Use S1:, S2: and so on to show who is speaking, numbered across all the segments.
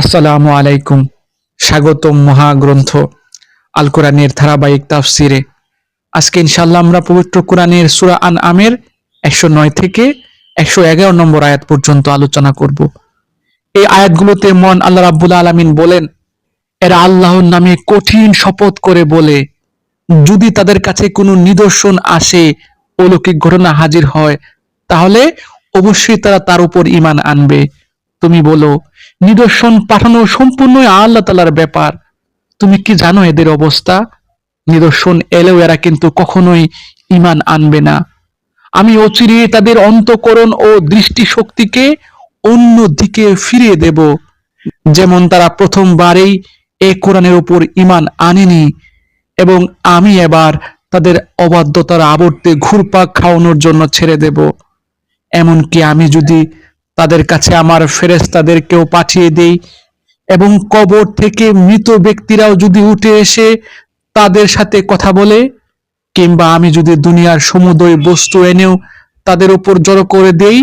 S1: আসসালামু আলাইকুম। স্বাগতম মহাগ্রন্থ আল কোরআনের ধারাবাহিক তাফসিরে। আজকে ইনশাল্লাহ আমরা পবিত্র কোরআনের সুরা আন আমের একশো নয় থেকে একশো এগারো নম্বর আয়াত পর্যন্ত আলোচনা করব। এই আয়াতগুলোতে মন আল্লাহ রাব্বুল আলামিন বলেন, এরা আল্লাহর নামে কঠিন শপথ করে বলে, যদি তাদের কাছে কোনো নিদর্শন আসে, অলৌকিক ঘটনা হাজির হয়, তাহলে অবশ্যই তারা তার উপর ইমান আনবে। তুমি বলো, নিদর্শন পাঠানো সম্পূর্ণই আল্লাহ তালার ব্যাপার। তুমি কি জানো এদের অবস্থা? নিদর্শন এলেও এরা কিন্তু কখনোই ইমান আনবে না। আমি অচিরে তাদের অন্তকরণ ও দৃষ্টি শক্তিকে অন্য দিকে ফিরিয়ে দেব। যেমন তারা প্রথমবারেই এ কোরআনের উপর ইমান আনেনি, এবং আমি এবার তাদের অবাধ্যতার আবর্তে ঘুরপাক খাওয়ানোর জন্য ছেড়ে দেব। এমনকি আমি যদি তাদের কাছে আমার ফেরেস্তাদেরকেও পাঠিয়ে দেই এবং কবর থেকে মৃত ব্যক্তিরাও যদি উঠে এসে তাদের সাথে কথা বলে, কিংবা আমি যদি দুনিয়ার সমুদয় বস্তু এনেও তাদের উপর জড়ো করে দেই,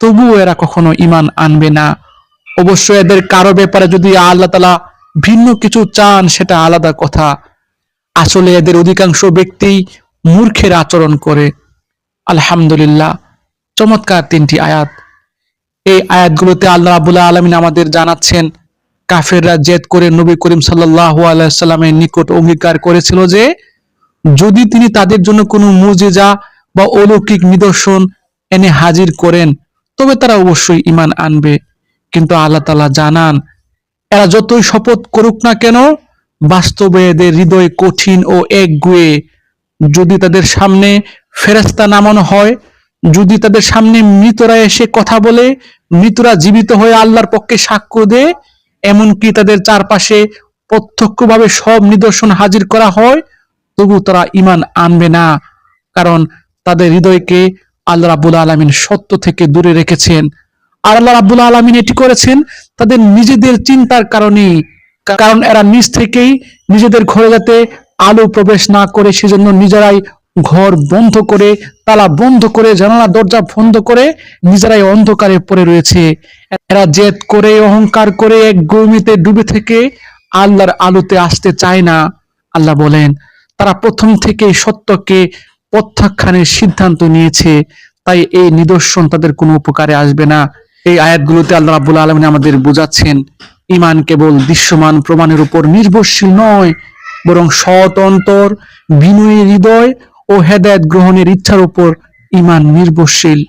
S1: তবুও এরা কখনো ইমান আনবে না। অবশ্য এদের কারও ব্যাপারে যদি আল্লাহ তালা ভিন্ন কিছু চান, সেটা আলাদা কথা। আসলে এদের অধিকাংশ ব্যক্তি মূর্খের আচরণ করে। আলহামদুলিল্লাহ, চমৎকার তিনটি আয়াত। এই আয়াতগুলোতে আল্লাহ রাবুল্লাহ আলমিন আমাদের জানাচ্ছেন, কাফেররা জেদ করে নবী করিম সাল্লাহ আলাইসাল্লামের নিকট অঙ্গীকার করেছিল যে, যদি তিনি তাদের জন্য কোনো মুজিজা বা অলৌকিক নিদর্শন এনে হাজির করেন, তবে তারা অবশ্যই ইমান আনবে। কিন্তু আল্লাহ তালা জানান, এরা যতই শপথ করুক না কেন, বাস্তবে এদের হৃদয় কঠিন ও একগুয়ে। যদি তাদের সামনে ফেরেস্তা নামানো হয় যদি তাদের সামনে মৃতরা এসে কথা বলে, মৃতরা জীবিত হয়ে আল্লাহর পক্ষে সাক্ষ্য দেয়, এমনকি তাদের চারপাশে প্রত্যক্ষভাবে সব নিদর্শন হাজির করা হয়, তবু তারা ইমান আনবে না, কারণ তাদের হৃদয়কে আল্লাহ রাবুল আলমিন সত্য থেকে দূরে রেখেছেন। আর আল্লাহ রাবুল আলমিন এটি করেছেন, তাদের নিজেদের চিন্তার কারণেই কারণ এরা নিজ থেকেই নিজেদের ঘরে যাতে আলো প্রবেশ না করে, সেজন্য নিজেরাই ঘর বন্ধ করে, তালা বন্ধ করে, জানালা, দরজা বন্ধ করে নিজেরাই অন্ধকারে পড়ে রয়েছে। এরা জেদ করে, অহংকার করে, এক গৌমিতে ডুবে থেকে আল্লাহর আলোতে আসতে চায় না। আল্লাহ বলেন, তারা প্রথম থেকে সত্যকে প্রত্যাখ্যানের সিদ্ধান্ত নিয়েছে, তাই এই নিদর্শন তাদের কোনো উপকারে আসবে না। এই আয়াতগুলোতে আল্লাহ রাবুল আলমিন আমাদের বোঝাচ্ছেন ইমান কেবল দৃশ্যমান প্রমাণের উপর নির্ভরশীল নয়, বরং সৎ অন্তর, বিনয়ী হৃদয় ও হেদায়ত গ্রহণের ইচ্ছার উপর ইমান নির্ভরশীল।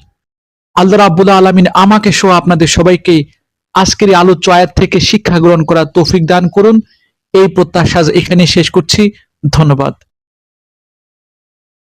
S1: আল্লাহ রাবুল্লাহ আলমিন আমাকে সহ আপনাদের সবাইকে আজকের আলোচ্য আয়াত থেকে শিক্ষা গ্রহণ করার তৌফিক দান করুন। এই প্রত্যাশা এখানে শেষ করছি। ধন্যবাদ।